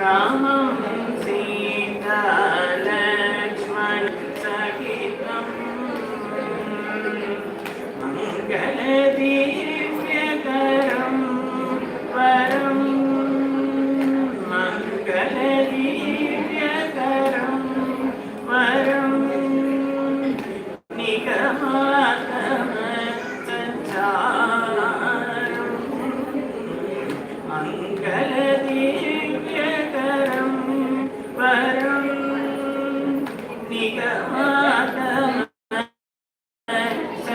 रामं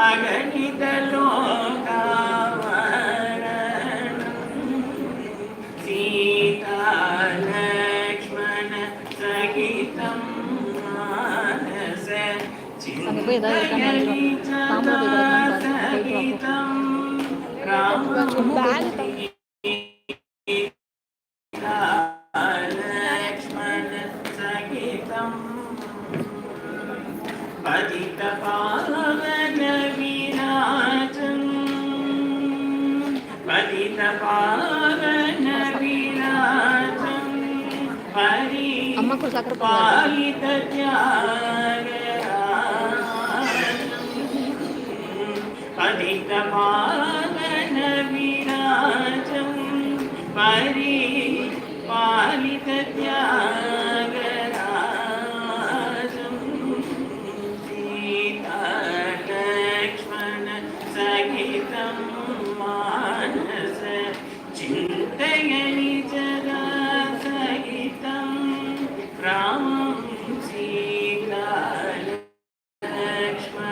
అగణితలో సీతాలక్ష్మణ సహితం మానస చింతయని సహితం రామ అమ్మ కూడా సక్కర పదిత పాలన విరాజం పరి పాలిత త్యాగ